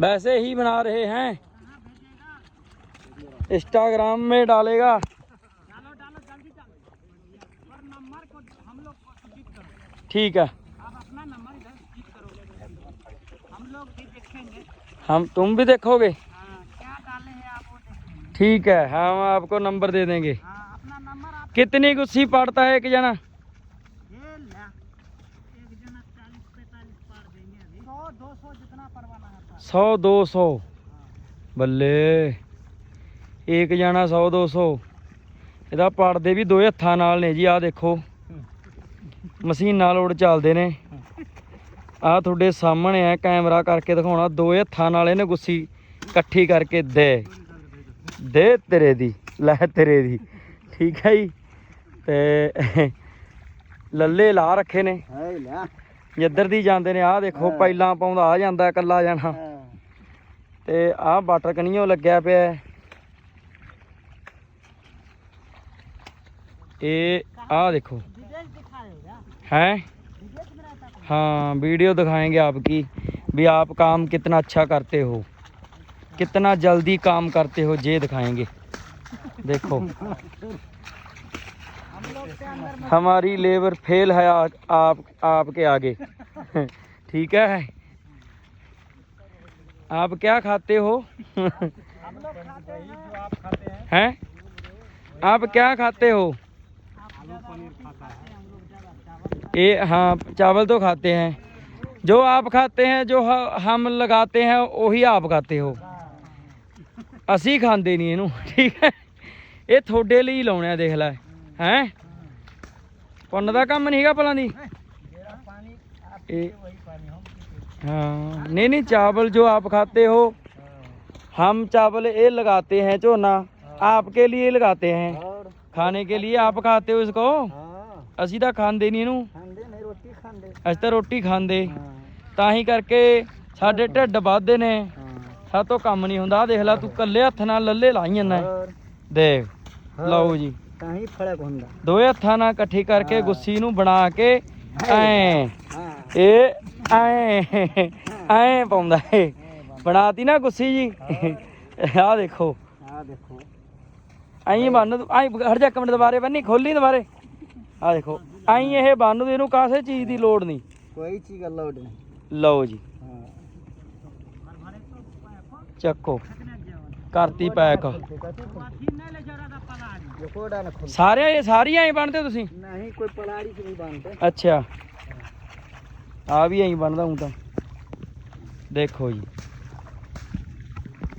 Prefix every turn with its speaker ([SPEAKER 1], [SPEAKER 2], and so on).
[SPEAKER 1] वैसे ही बना रहे हैं। इंस्टाग्राम में डालेगा। ठीक है।
[SPEAKER 2] हम,
[SPEAKER 1] तुम भी देखोगे? ठीक है, हम आपको नंबर दे देंगे। कितनी गुस्सी पड़ता है एक जना? 100 200 ਬੱਲੇ ਇੱਕ ਜਾਣਾ 100 200 ਇਹਦਾ ਪੜਦੇ ਵੀ ਦੋਏ ਹੱਥਾਂ ਨਾਲ ਨੇ ਜੀ ਆਹ ਦੇਖੋ ਮਸ਼ੀਨਾਂ ਲੋਡ ਚੱਲਦੇ ਨੇ ਆਹ ਤੁਹਾਡੇ ਸਾਹਮਣੇ ਆ ਕੈਮਰਾ ਕਰਕੇ ਦਿਖਾਉਣਾ ਦੋਏ ਹੱਥਾਂ ਨਾਲ ਇਹਨੇ ਗੁੱਸੀ ਇਕੱਠੀ ਕਰਕੇ ਦੇ ਦੇ ਤੇਰੇ ਦੀ ਲੈ ਤੇਰੇ ਦੀ ਠੀਕ ਹੈ ਜੀ ਤੇ ਲੱਲੇ ਲਾ ਰੱਖੇ ਨੇ ਜਿੱਧਰ ਦੀ ਜਾਂਦੇ ਨੇ ਆਹ ਦੇਖੋ ਪਹਿਲਾਂ ਪਾਉਂਦਾ ਆ ਜਾਂਦਾ ਇਕੱਲਾ ਜਾਣਾ ਤੇ ਆਹ ਵਾਟਰ ਕਨੀਓ ਲੱਗਿਆ ਪਿਆ ਹੈ। ਇਹ ਆਹ ਦੇਖੋ
[SPEAKER 2] डिटेल्स दिखाएगा
[SPEAKER 1] हैं
[SPEAKER 2] डिटेल्स में रहता है
[SPEAKER 1] हाँ वीडियो दिखाएंगे आपकी भी आप काम कितना अच्छा करते हो कितना जल्दी काम करते हो ये दिखाएंगे देखो हमारी लेबर फेल है आ, आप आपके आगे ठीक है आप क्या खाते हो
[SPEAKER 2] हम लोग खाते हैं जो आप खाते हैं
[SPEAKER 1] हैं आप क्या खाते हो
[SPEAKER 2] आप ज़्यादा रोटी खाते हैं हम लोग ज़्यादा चावल
[SPEAKER 1] ये हाँ चावल तो खाते हैं जो आप खाते हैं जो ह- हम लगाते हैं वही आप खाते हो ਅਸੀਂ ਖਾਂਦੇ ਨਹੀਂ ਇਹਨੂੰ ਠੀਕ ਹੈ ਇਹ ਤੁਹਾਡੇ ਲਈ ਲਾਉਣੇ ਆ ਦੇਖ ਲੈ ਹੈ ਪੁੰਨ ਦਾ ਕੰਮ ਨਹੀਂ ਹੈਗਾ ਭਲਾਂ ਦੀ
[SPEAKER 2] मेरा पानी आप
[SPEAKER 1] ਇਹ
[SPEAKER 2] वही पानी हम पीते
[SPEAKER 1] हाँ नहीं नहीं चावल जो आप खाते हो हम चावल ये लगाते हैं झोना आपके लिए लगाते हैं
[SPEAKER 2] और
[SPEAKER 1] खाने के लिए आप खाते हो इसको
[SPEAKER 2] हाँ
[SPEAKER 1] ਅਸੀਂ ਤਾਂ ਖਾਂਦੇ ਨਹੀਂ ਇਹਨੂੰ
[SPEAKER 2] खांदे नहीं रोटी खांदे
[SPEAKER 1] ਅਸੀਂ ਤਾਂ ਰੋਟੀ ਖਾਂਦੇ
[SPEAKER 2] हाँ
[SPEAKER 1] ਤਾਂ ਹੀ ਕਰਕੇ ਸਾਡੇ ਢਿੱਡ ਵੱਧਦੇ ਨੇ
[SPEAKER 2] हाँ
[SPEAKER 1] ਸਾਤੋਂ ਕੰਮ ਨਹੀਂ ਹੁੰਦਾ ਆਹ ਦੇਖ ਲੈ ਤੂੰ ਕੱਲੇ ਹੱਥ ਨਾਲ ਲੱਲੇ ਲਾਈ ਜਾਂਦਾ
[SPEAKER 2] और
[SPEAKER 1] ਦੇਖ ਲਓ ਜੀ ਤਾਂ ਹੱਥਾਂ ਨਾਲ ਇਕੱਠੀ ਕਰਕੇ ਗੁੱਸੀ ਨੂੰ ਬਣਾ ਕੇ ਐ। ਇਹ ਐ। ਐ ਪਾਉਂਦਾ ਏ ਬਣਾਤੀ ਨਾ ਗੁੱਸੀ ਜੀ। ਆਹ ਦੇਖੋ।
[SPEAKER 2] ਆਹ ਦੇਖੋ।
[SPEAKER 1] ਐਂ ਬੰਨ ਐਂ ਹਟ ਜਾ ਕਮੈਂਟ ਦੁਬਾਰੇ ਬੰਨੀ ਖੋਲੀ ਦੁਬਾਰੇ। ਆਹ ਦੇਖੋ। ਐਂ ਇਹ ਬੰਨ ਦੇ ਇਹਨੂੰ ਕਾਸੇ ਚੀਜ਼ ਦੀ ਲੋੜ ਨਹੀਂ।
[SPEAKER 2] ਕੋਈ ਚੀਜ਼ ਲੋੜ ਨਹੀਂ।
[SPEAKER 1] ਲਓ ਜੀ। ਚੱਕੋ। ਕਰਤੀ ਪੈਕ। ਸਾਰਿਆਂ ਇਹ ਸਾਰੀਆਂ ਐਂ ਬਣਦੇ ਤੁਸੀਂ?
[SPEAKER 2] ਨਹੀਂ ਕੋਈ ਪਲਾੜੀ ਨਹੀਂ ਬਣਦੇ।
[SPEAKER 1] ਅੱਛਾ। ਆ ਵੀ ਐਂ ਬਣਦਾ ਹੂੰ ਤਾਂ। ਦੇਖੋ ਜੀ।